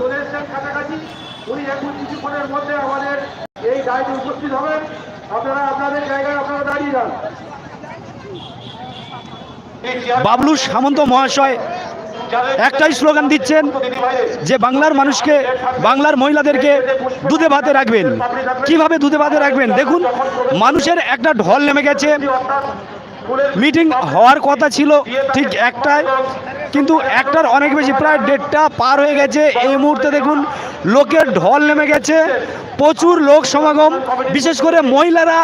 চলে এসেছেন কাছাকাছি উনি এখন কিছুক্ষণের মধ্যে আমাদের এই ডাইতে উপস্থিত হবেন। আপনারা আপনাদের জায়গায় আপনারা দাঁড়িয়ে যান। বাবলু সামন্ত মহাশয় একটাই স্লোগান দিচ্ছেন যে বাংলার মানুষকে, বাংলার মহিলাদেরকে দুধে ভাতে রাখবেন। কীভাবে দুধে ভাতে রাখবেন? দেখুন, মানুষের একটা ঢল নেমে গেছে। মিটিং হওয়ার কথা ছিল ঠিক একটায় কিন্তু একটার অনেক বেশি প্রায় দেড়টা পার হয়ে গেছে। এই মুহূর্তে দেখুন লোকের ঢল নেমে গেছে। প্রচুর লোক সমাগম। বিশেষ করে মহিলারা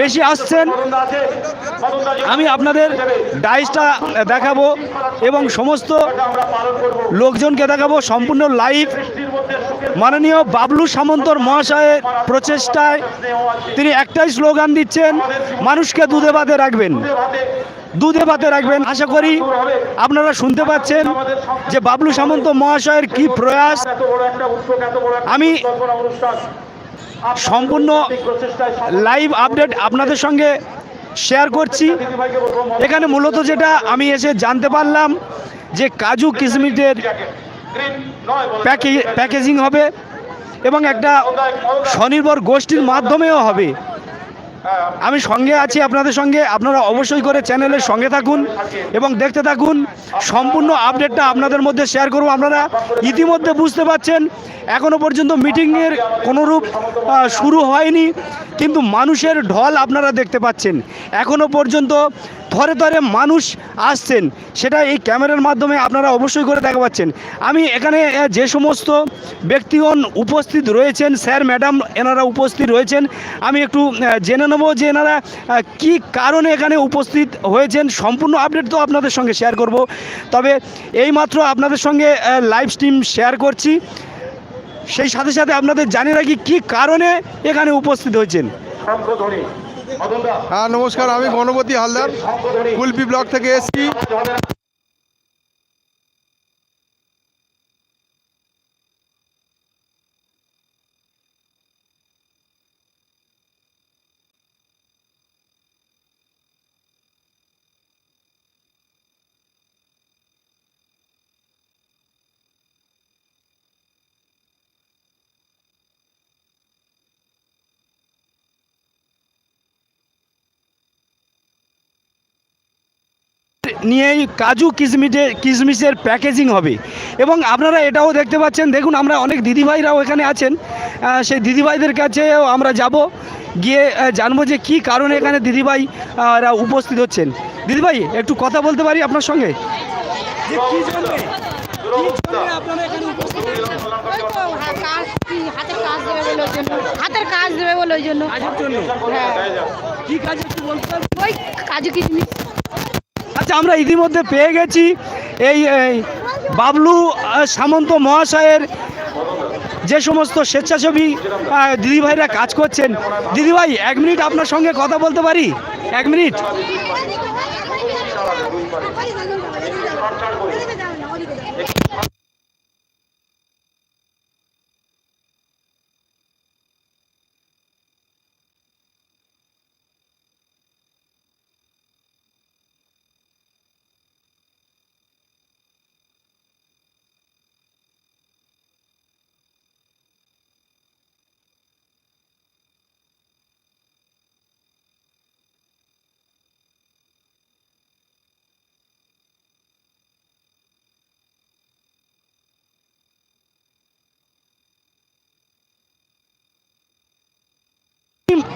বেশি আসছেন। আমি আপনাদের ডাইসটা দেখাবো এবং সমস্ত লোকজনকে দেখাবো। সম্পূর্ণ লাইভ মাননীয় বাবলু সামন্তর মহাশয়ের প্রচেষ্টায় তিনি একটাই স্লোগান দিচ্ছেন, মানুষকে দুধে ভাতে রাখবেন। দুধে ভাতে রাখবেন। আশা করি আপনারা শুনতে পাচ্ছেন যে বাবলু সামন্ত মহাশয়ের কি প্রয়াস। আমি সম্পূর্ণ লাইভ আপডেট আপনাদের সঙ্গে শেয়ার করছি। এখানে মূলত যেটা আমি এসে জানতে পারলাম যে কাজু কিশমিশের প্যাকেজিং হবে এবং একটা স্বনির্ভর গোষ্ঠীর মাধ্যমেও হবে। আমি সঙ্গে আছি আপনাদের সঙ্গে, আপনারা অবশ্যই করে চ্যানেলের সঙ্গে থাকুন এবং দেখতে থাকুন। সম্পূর্ণ আপডেটটা আপনাদের মধ্যে শেয়ার করব আপনারা। ইতিমধ্যে বুঝতে পাচ্ছেন এখনও পর্যন্ত মিটিংয়ের কোনোরূপ শুরু হয়নি, কিন্তু মানুষের ঢল আপনারা দেখতে পাচ্ছেন। এখনও পর্যন্ত ধরে ধরে মানুষ আসছেন, সেটা এই ক্যামেরার মাধ্যমে আপনারা অবশ্যই করে দেখা পাচ্ছেন। আমি এখানে যে সমস্ত ব্যক্তিগণ উপস্থিত রয়েছেন, স্যার, ম্যাডাম, এনারা উপস্থিত রয়েছেন, আমি একটু জেনে নেব যে এনারা কি কারণে এখানে উপস্থিত হয়েছেন। সম্পূর্ণ আপডেট তো আপনাদের সঙ্গে শেয়ার করব। তবে এইমাত্র আপনাদের সঙ্গে লাইভ স্ট্রিম শেয়ার করছি। সেই সাথে সাথে আপনাদের জানিয়ে রাখি কী কারণে এখানে উপস্থিত হয়েছেন। হ্যাঁ নমস্কার আমি গণপতি হালদার কুলপি ব্লক থেকে এসেছি। নিয়েই কাজু কিশমিশে কিশমিশের প্যাকেজিং হবে। এবং আপনারা এটাও দেখতে পাচ্ছেন দেখুন আমরা অনেক দিদিভাইরাও এখানে আছেন। সেই দিদিভাইদের কাছেও আমরা যাব। গিয়ে জানব যে কি কারণে এখানে দিদিভাই উপস্থিত হচ্ছেন। দিদিভাই একটু কথা বলতে পারি আপনার সঙ্গে? হাতের কাজ দেবে বলে ওই জন্য। হ্যাঁ? ওই কাজু কিশমিশ। আচ্ছা আমরা ইতিমধ্যে পেয়ে গেছি এই বাবলু সামন্ত মহাশয়ের যে সমস্ত স্বেচ্ছাসেবী দিদিভাইরা কাজ করছেন দিদিভাই এক মিনিট আপনার সঙ্গে কথা বলতে পারি এক মিনিট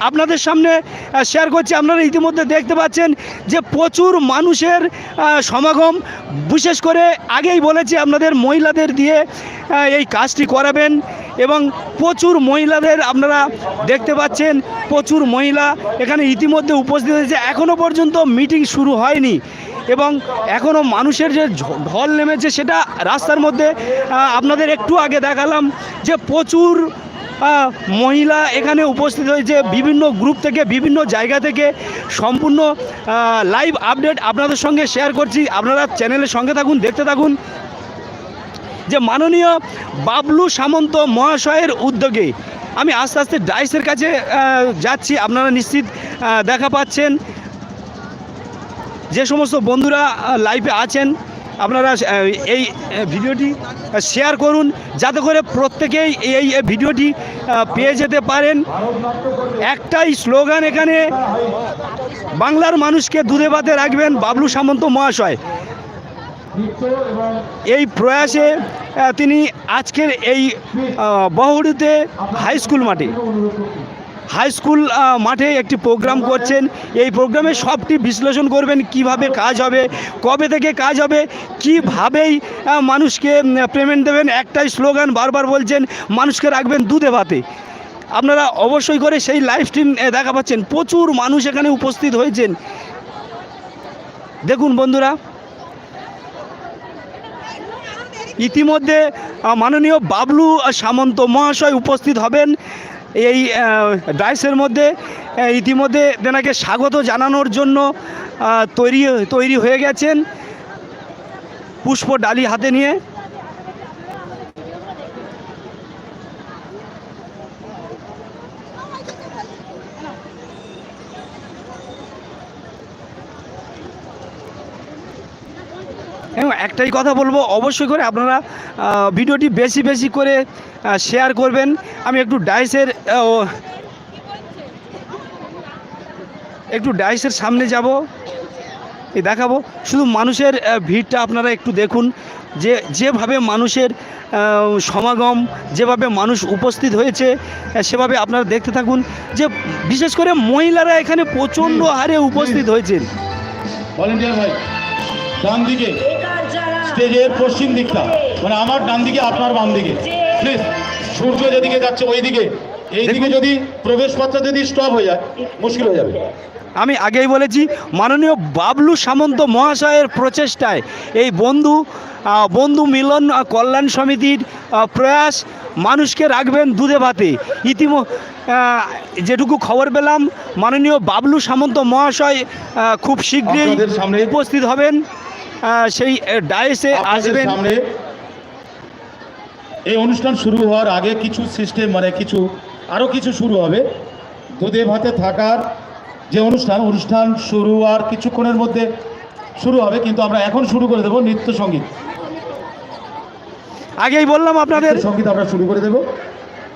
আপনাদের সামনে শেয়ার করছি। আপনারা ইতিমধ্যে দেখতে পাচ্ছেন যে প্রচুর মানুষের সমাগম। বিশেষ করে আগেই বলেছি, আপনাদের মহিলাদের দিয়ে এই কাজটি করাবেন এবং প্রচুর মহিলাদের আপনারা দেখতে পাচ্ছেন, প্রচুর মহিলা এখানে ইতিমধ্যে উপস্থিত হয়েছে। এখনও পর্যন্ত মিটিং শুরু হয়নি এবং এখনও মানুষের যে ঢল নেমেছে সেটা রাস্তার মধ্যে আপনাদের একটু আগে দেখালাম যে প্রচুর মহিলা এখানে উপস্থিত হয়েছে বিভিন্ন গ্রুপ থেকে, বিভিন্ন জায়গা থেকে। সম্পূর্ণ লাইভ আপডেট আপনাদের সঙ্গে শেয়ার করছি। আপনারা চ্যানেলের সঙ্গে থাকুন, দেখতে থাকুন। যে মাননীয় বাবলু সামন্ত মহাশয়ের উদ্যোগে আমি আস্তে আস্তে ডাইসের কাছে যাচ্ছি। আপনারা নিশ্চিত দেখা পাচ্ছেন। যে সমস্ত বন্ধুরা লাইভে আছেন আপনারা এই ভিডিওটি শেয়ার করুন, যাতে করে প্রত্যেকেই এই ভিডিওটি পেয়ে যেতে পারেন। একটাই স্লোগান এখানে, বাংলার মানুষকে দুধে ভাতে রাখবেন বাবলু সামন্ত মহাশয়। এই প্রয়াসে তিনি আজকের এই বহুড়িতে হাই স্কুল মাঠে। হাই স্কুল মাঠে একটি প্রোগ্রাম করছেন। এই প্রোগ্রামে সবটি বিশ্লেষণ করবেন, কীভাবে কাজ হবে, কবে থেকে কাজ হবে, কীভাবেই মানুষকে পেমেন্ট দেবেন। একটাই স্লোগান বারবার বলছেন, মানুষকে রাখবেন দুধে ভাতে। আপনারা অবশ্যই করে সেই লাইভ স্ট্রিম দেখা পাচ্ছেন। প্রচুর মানুষ এখানে উপস্থিত হয়েছেন। দেখুন বন্ধুরা, ইতিমধ্যে মাননীয় বাবলু সামন্ত মহাশয় উপস্থিত হবেন। এই ডাইসের মধ্যে ইতিমধ্যে তেনাকে স্বাগত জানানোর জন্য তৈরি তৈরি হয়ে গেছেন পুষ্প ডালি হাতে নিয়ে। এবং একটাই কথা বলব, অবশ্যই করে আপনারা ভিডিওটি বেশি বেশি করে শেয়ার করবেন। আমি একটু ডাইসের একটু ডাইসের সামনে যাব, এই দেখাবো। শুধু মানুষের ভিড়টা আপনারা একটু দেখুন, যে, যেভাবে মানুষের সমাগম, যেভাবে মানুষ উপস্থিত হয়েছে সেভাবে আপনারা দেখতে থাকুন, যে, বিশেষ করে মহিলারা এখানে প্রচণ্ড হারে উপস্থিত হয়েছেন। ভলেন্টিয়ার ভাই ডান দিকে স্টেজের পশ্চিম দিকটা। মানে আমার ডান দিকে আপনার বাম দিকে। প্লিজ সূর্য যেদিকে যাচ্ছে ওই দিকে এই দিকে যদি প্রবেশ পথটা যদি স্টপ হয়ে যায় মুশকিল হয়ে যাবে। আমি আগেই বলেছি মাননীয় বাবলু সামন্ত মহাশয়ের প্রচেষ্টায় এই বন্ধু বন্ধু মিলন কল্যাণ সমিতির প্রয়াস মানুষকে রাখবেন দুধে ভাতে। ইতিম যেটুকু খবর পেলাম মাননীয় বাবলু সামন্ত মহাশয় খুব শীঘ্রই উপস্থিত হবেন। সেই ডায়েসে আসবেন। এই অনুষ্ঠান শুরু হওয়ার আগে কিছু সিস্টেম মানে কিছু আরও কিছু শুরু হবে। দুধে ভাতে থাকার যে অনুষ্ঠান অনুষ্ঠান শুরু আর কিছুক্ষণের মধ্যে শুরু হবে কিন্তু আমরা এখন শুরু করে দেবো নৃত্য সংগীত। আগেই বললাম আপনাদের। সংগীত আমরা শুরু করে দেব।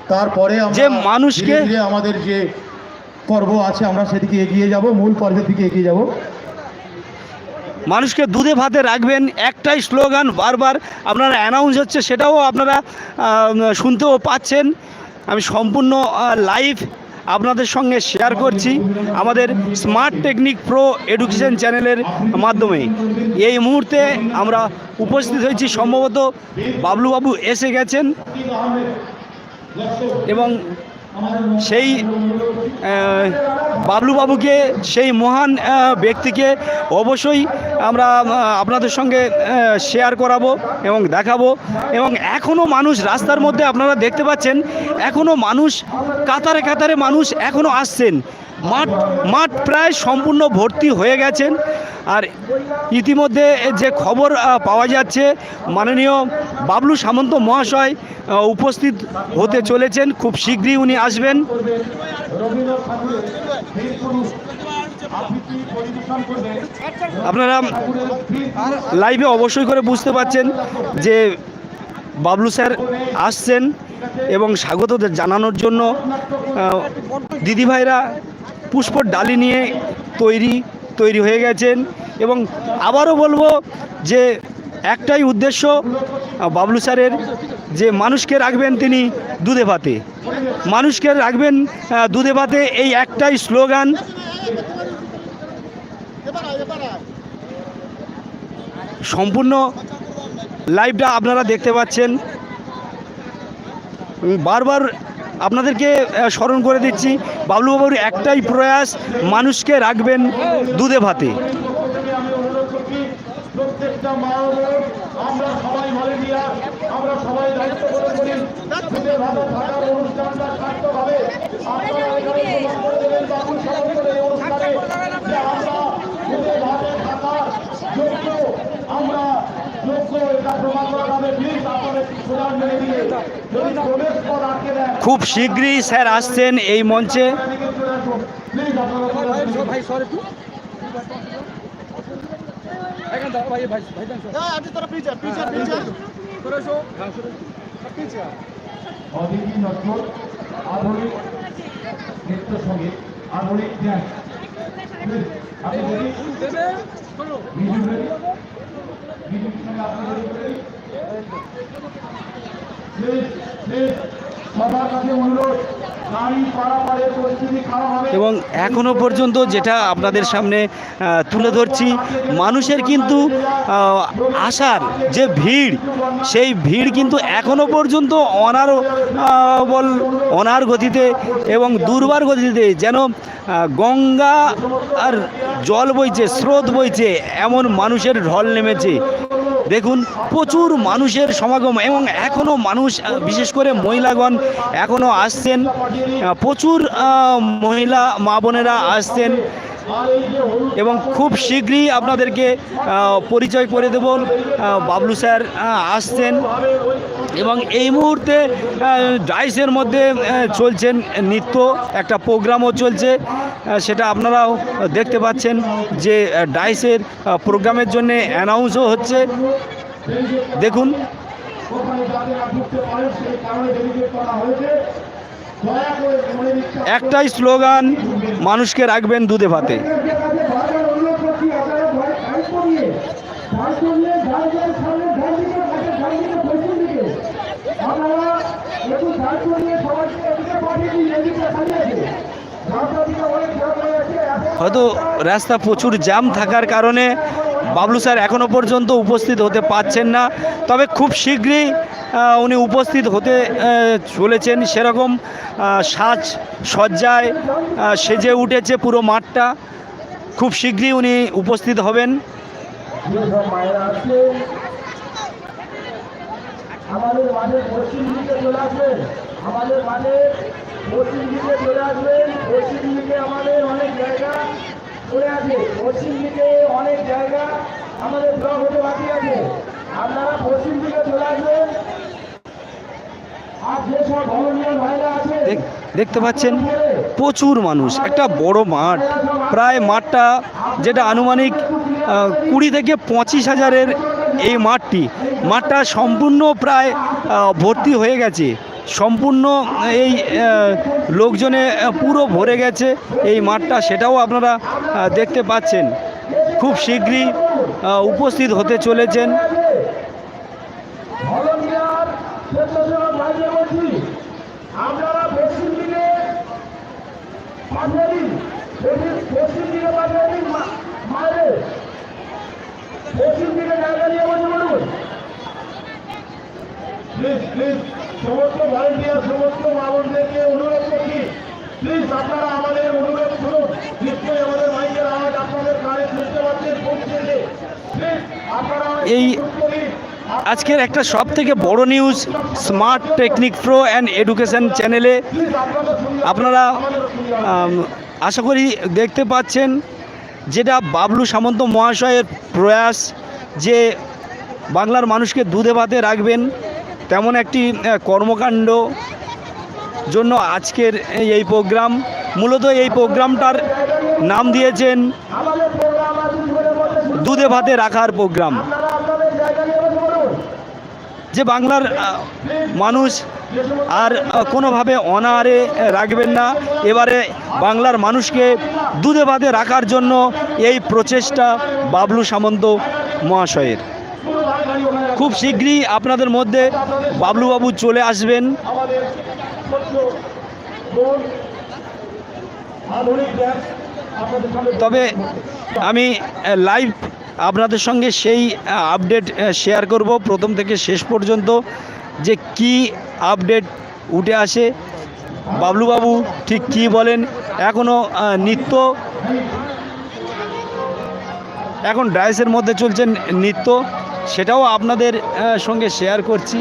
তারপরে যে মানুষকে- আমাদের যে পর্ব আছে আমরা সেদিকে এগিয়ে যাব মূল পর্বের দিকে এগিয়ে যাব। মানুষকে দুধে ভাতে রাখবেন, একটাই স্লোগান বারবার আপনারা অ্যানাউন্স হচ্ছে, সেটাও আপনারা শুনতেও পাচ্ছেন। আমি সম্পূর্ণ লাইভ আপনাদের সঙ্গে শেয়ার করছি আমাদের স্মার্ট টেকনিক প্রো এডুকেশন চ্যানেলের মাধ্যমে। এই মুহূর্তে আমরা উপস্থিত হয়েছি, সম্ভবত বাবলুবাবু এসে গেছেন এবং সেই বাবলুবাবুকে, সেই মহান ব্যক্তিকে অবশ্যই আমরা আপনাদের সঙ্গে শেয়ার করাবো এবং দেখাবো। এবং এখনও মানুষ রাস্তার মধ্যে আপনারা দেখতে পাচ্ছেন এখনও মানুষ কাতারে কাতারে মানুষ এখনও আসছেন। মাঠ মাঠ প্রায় সম্পূর্ণ ভর্তি হয়ে গেছেন। আর ইতিমধ্যে যে খবর পাওয়া যাচ্ছে, মাননীয় বাবলু সামন্ত মহাশয় উপস্থিত হতে চলেছেন। খুব শীঘ্রই উনি আসবেন। আপনারা লাইভে অবশ্যই করে বুঝতে পাচ্ছেন যে বাবলু স্যার আসছেন এবং স্বাগত জানানোর জন্য দিদিভাইরা পুষ্পর ডালি নিয়ে তৈরি তৈরি হয়ে গেছেন। এবং আবারও বলব যে একটাই উদ্দেশ্য, বাবলু স্যারের, যে মানুষকে রাখবেন তিনি দুধে ভাতে। মানুষকে রাখবেন দুধে ভাতে এই একটাই স্লোগান। সম্পূর্ণ লাইভটা আপনারা দেখতে পাচ্ছেন। বারবার আপনাদেরকে স্মরণ করে দিচ্ছি, বাবলুবাবুর একটাই প্রয়াস, মানুষকে রাখবেন দুধে ভাতে। আমরা যোগ্য এটা প্রমাণ করা যাবে। প্লিজ আপনাদের সুযোগ মেনে দিয়ে খুব শীঘ্রই স্যার আসছেন এই মঞ্চে। আপনি এবং এখনও পর্যন্ত যেটা আপনাদের সামনে তুলে ধরছি, মানুষের কিন্তু আসার যে ভিড়, সেই ভিড় কিন্তু এখনও পর্যন্ত অনার বল, অনার গতিতে এবং দুর্বার গতিতে যেন গঙ্গা আর জল বইছে, স্রোত বইছে, এমন মানুষের ঢল নেমেছে। দেখুন, প্রচুর মানুষের সমাগম এবং এখনও মানুষ বিশেষ করে মহিলাগণ এখনও আসছেন। প্রচুর মহিলা, মা বোনেরা আসছেন। এবং খুব শীঘ্রই আপনাদেরকে পরিচয় করে দেব। বাবলু স্যার আসছেন এবং এই মুহূর্তে ডাইসের মধ্যে চলছেন নৃত্য। একটা প্রোগ্রামও চলছে। সেটা আপনারাও দেখতে পাচ্ছেন যে ডাইসের প্রোগ্রামের জন্য অ্যানাউন্সও হচ্ছে। দেখুন। একটাই স্লোগান মানুষকে রাখবেন দুধে ভাতে। হয়তো রাস্তা প্রচুর জ্যাম থাকার কারণে বাবলু স্যার এখনও পর্যন্ত উপস্থিত হতে পারছেন না। তবে খুব শীঘ্রই উনি উপস্থিত হতে চলেছেন সেরকম সাজ সজ্জায় সেজে উঠেছে পুরো মাঠটা। খুব শীঘ্রই উনি উপস্থিত হবেন। আমাদের অনেক জায়গা আমাদের ব্লক হতে বাকি আছে। আপনারা পশ্চিম দিকে চলে আসবেন। দেখতে পাচ্ছেন প্রচুর মানুষ একটা বড় মাঠ। প্রায় মাঠটা যেটা আনুমানিক কুড়ি থেকে পঁচিশ হাজারের এই মাঠটি। মাঠটা সম্পূর্ণ প্রায় ভর্তি হয়ে গেছে। সম্পূর্ণ এই লোকজনে পুরো ভরে গেছে এই মাঠটা সেটাও আপনারা দেখতে পাচ্ছেন। খুব শীঘ্রই উপস্থিত হতে চলেছেন ভলন্টিয়ার স্বেচ্ছাসেবক ভাইদের বলছি আপনারা পশ্চিম দিকে পাঠিয়ে দিন পশ্চিম- পশ্চিম দিকে পাঠিয়ে দিন মা- মায়েদের পশ্চিম দিকে জায়গা নিয়ে বসে বলুন প্লিজ প্লিজ সমস্ত ভলেন্টিয়ার সমস্ত অনুরোধ করছি প্লিজ আপনারা আমাদের অনুরোধ শুনুন নিশ্চয়ই আমাদের মাইকের আওয়াজ আপনাদের কানে শুনতে পাচ্ছেন পৌঁছেছে প্লিজ আপনারা এই- আজকের একটা সব থেকে বড় news smart technic pro and education চ্যানেলে আপনারা আশা করি দেখতে পাচ্ছেন যেটা বাবলু সামন্ত মহাশয়ের প্রয়াস যে বাংলার মানুষকে দুধে ভাতে রাখবেন। তেমন একটি কর্মকাণ্ড জন্য আজকের এই- প্রোগ্রাম মূলত এই প্রোগ্রামটার নাম দিয়েছেন দুধে ভাতে রাখার প্রোগ্রাম। যে বাংলার মানুষ আর কোনোভাবে অনাহারে আহ, রাখবেন না। এবারে বাংলার মানুষকে দুধে ভাতে রাখার জন্য এই প্রচেষ্টা বাবলু সামন্ত মহাশয়ের। খুব শীঘ্রই আপনাদের মধ্যে বাবলুবাবু চলে আসবেন। তবে আমি লাইভ আপনাদের সঙ্গে সেই আপডেট শেয়ার করব প্রথম থেকে শেষ পর্যন্ত যে কি আপডেট উঠে আসে। বাবলুবাবু ঠিক কি বলেন? এখনও নৃত্য, এখন ডায়াসের মধ্যে চলছে নৃত্য। সেটাও আপনাদের সঙ্গে শেয়ার করছি।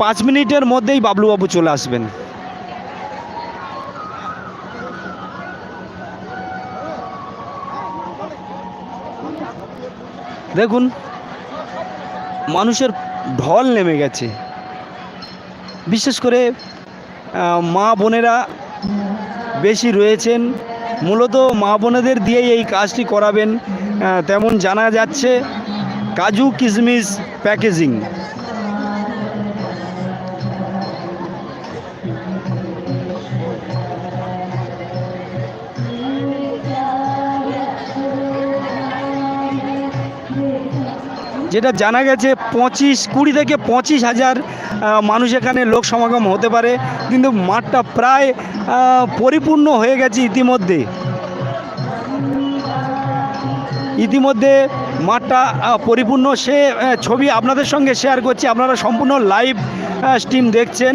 পাঁচ মিনিটের মধ্যেই বাবলুবাবু চলে আসবেন। দেখুন, মানুষের ঢল নেমে গেছে। বিশেষ করে মা বোনেরা বেশি রয়েছেন। মূলত মা বোনেদের দিয়েই এই কাজটি করাবেন। তেমন জানা যাচ্ছে কাজু কিশমিশ প্যাকেজিং। যেটা জানা গেছে, পঁচিশ, কুড়ি থেকে পঁচিশ হাজার মানুষ এখানে লোক সমাগম হতে পারে, কিন্তু মাঠটা প্রায় পরিপূর্ণ হয়ে গেছে ইতিমধ্যে। ইতিমধ্যে মাঠটা পরিপূর্ণ সে ছবি আপনাদের সঙ্গে শেয়ার করছি। আপনারা সম্পূর্ণ লাইভ স্ট্রিম দেখছেন।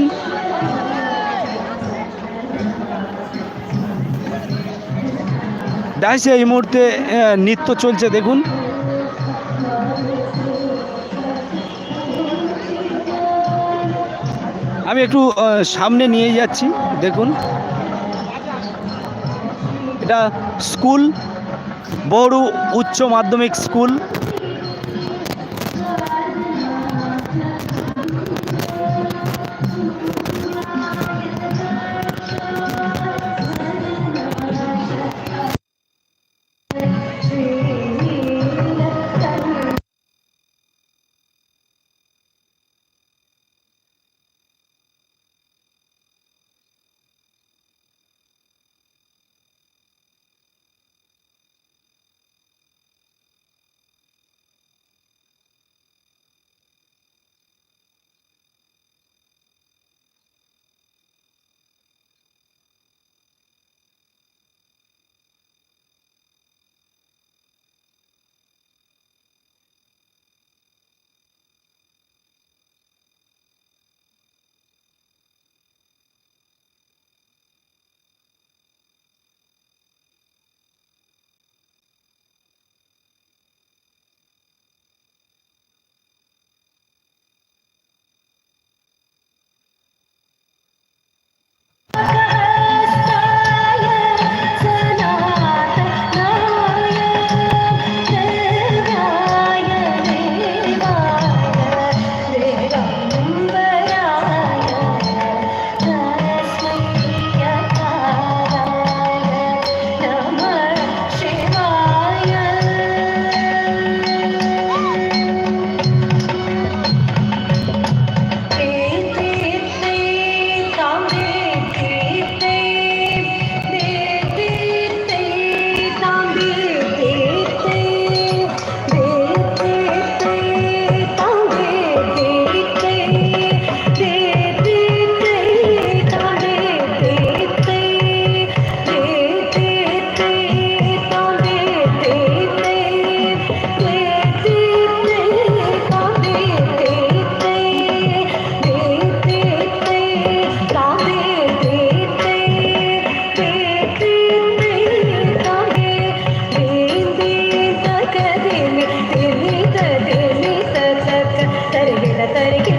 ডাইসে এই মুহূর্তে নৃত্য চলছে, দেখুন। আমি একটু সামনে নিয়ে যাচ্ছি, দেখুন। এটা স্কুল বড়ু উচ্চ মাধ্যমিক স্কুল। सकल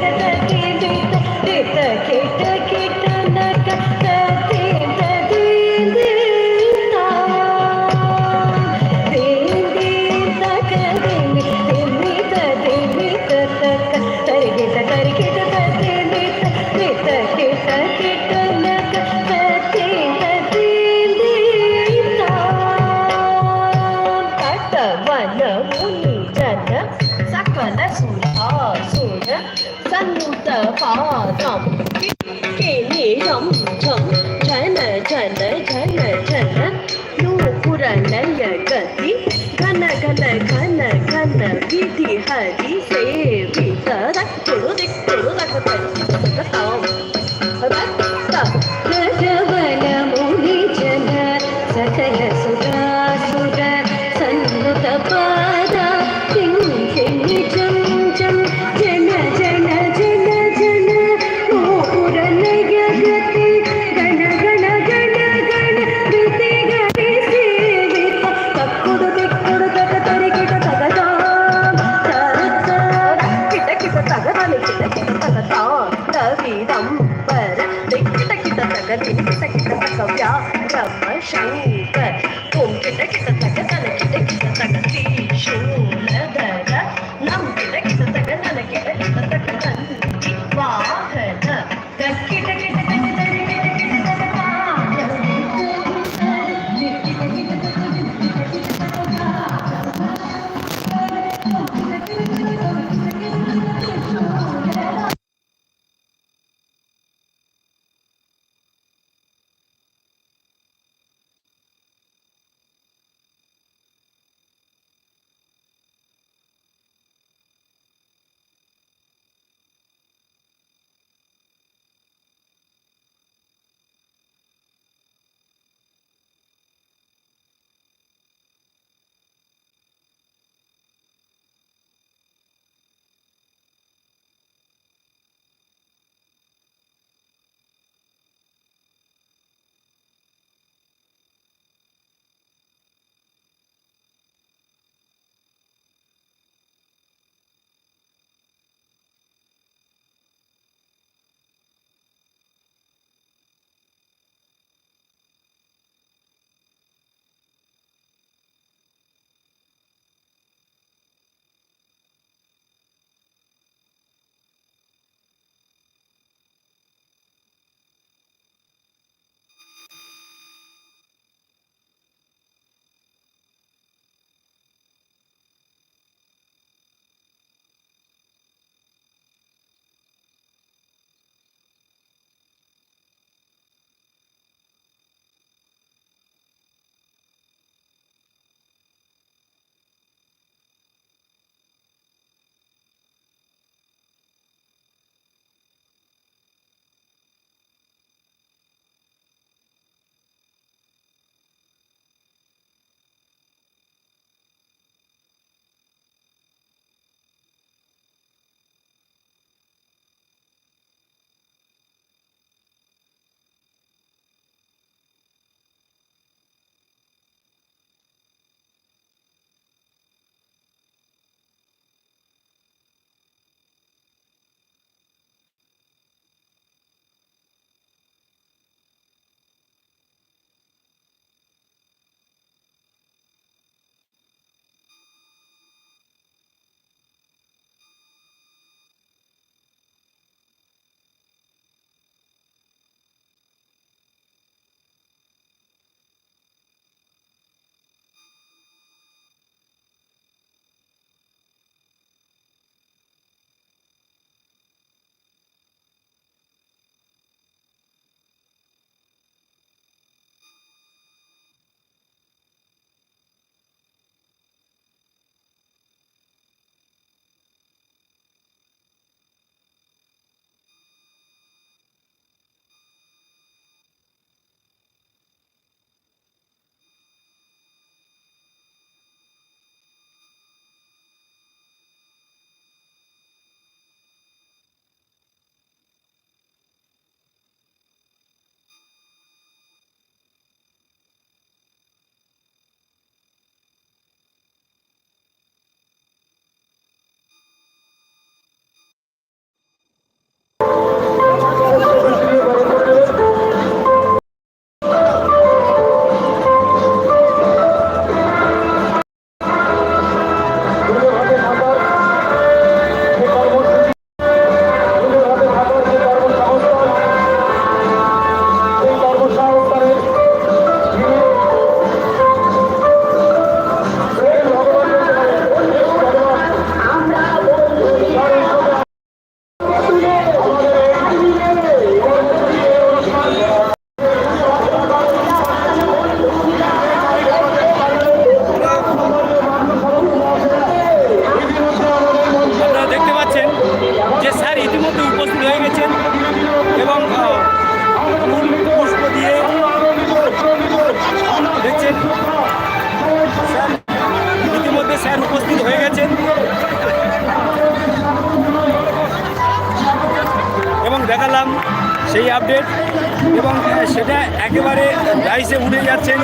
এবং সেটা একেবারে রাইসে উঠে যাচ্ছেন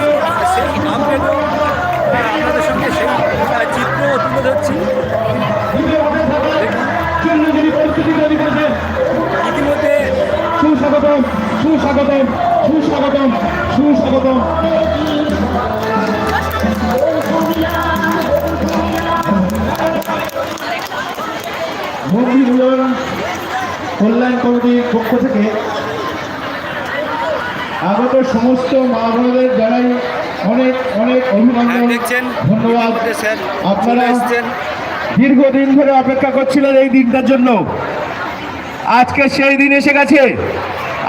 সেই আপডেটও আহ, আপনাদের সঙ্গে সেই চিত্র তুলে ধরছি। ইতিমধ্যে সুস্বাগতম সুস্বাগতম সুস্বাগতম সুস্বাগতম। কল্যাণ কমিটির পক্ষ থেকে আগত সমস্ত মা বোনদের জানাই অনেক অনেক হ্যাঁ, অভিনন্দন দেখছেন ধন্যবাদ। আপনারা দীর্ঘদিন ধরে অপেক্ষা করছিলেন এই দিনটার জন্য। আজকে সেই দিন এসে গেছে।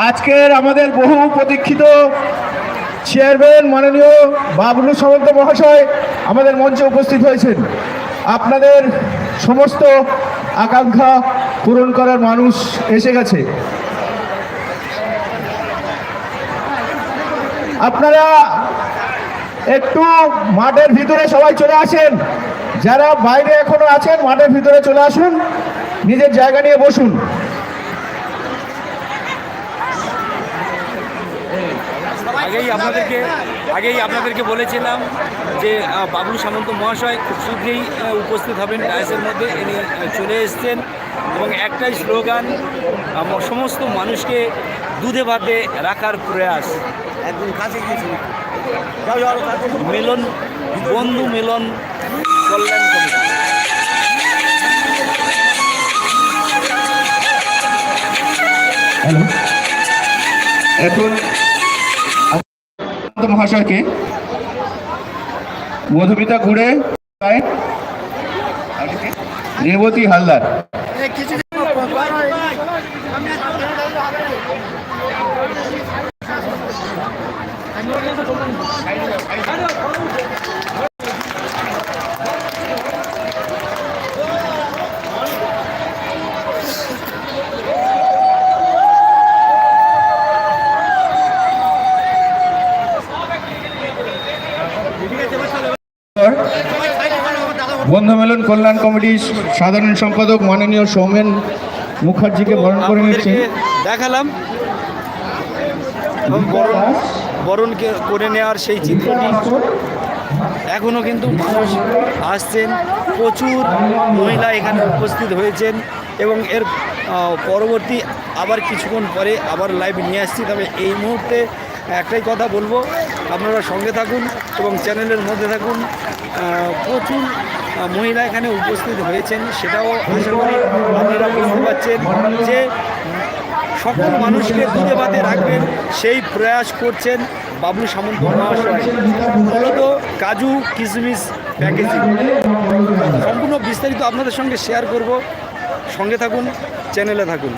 আজকের আমাদের বহু প্রতীক্ষিত চেয়ারম্যান মাননীয় বাবলু সামন্ত মহাশয় আমাদের মঞ্চে উপস্থিত হয়েছেন। আপনাদের সমস্ত আকাঙ্ক্ষা পূরণ করার মানুষ এসে গেছে। আপনারা একটু মাঠের ভিতরে সবাই চলে আসেন। যারা বাইরে এখনও আছেন, মাঠের ভিতরে চলে আসুন। নিজের জায়গা নিয়ে বসুন। আগেই আপনাদেরকে আগেই আপনাদেরকে বলেছিলাম যে বাবলু সামন্ত মহাশয় খুব শীঘ্রই উপস্থিত হবেন ডায়াসের মধ্যে। ইনি চলে এসছেন। এবং একটাই স্লোগান সমস্ত মানুষকে দুধে ভাতে রাখার প্রয়াস। একদিন কাছে মিলন বন্ধু মিলন কল্যাণ কমিটি এখন মহাশয়কে মধুমিতা ঘুরে রেবতী হালদার। বন্ধুমেলন কল্যাণ কমিটির সাধারণ সম্পাদক মাননীয় সৌমেন মুখার্জিকে বরণ করে নিচ্ছেন দেখালাম। বরণ বরণকে করে নেওয়ার সেই চিত্রটি। এখনও কিন্তু মানুষ আসছেন। প্রচুর মহিলা এখানে উপস্থিত হয়েছেন এবং এর পরবর্তী আবার কিছুক্ষণ পরে আবার লাইভ নিয়ে আসছি। তবে এই মুহূর্তে একটাই কথা বলব আপনারা সঙ্গে থাকুন এবং চ্যানেলের মধ্যে থাকুন। প্রচুর মহিলা এখানে উপস্থিত হয়েছেন, সেটাও আশা করি আপনারা বুঝতে পারছেন যে সকল মানুষকে দুধে ভাতে রাখবেন, সেই প্রয়াস করছেন বাবলু সামন্ত মহাশয়। মূলত কাজু কিশমিশ প্যাকেজিং। সম্পূর্ণ বিস্তারিত আপনাদের সঙ্গে শেয়ার করব। সঙ্গে থাকুন, চ্যানেলে থাকুন।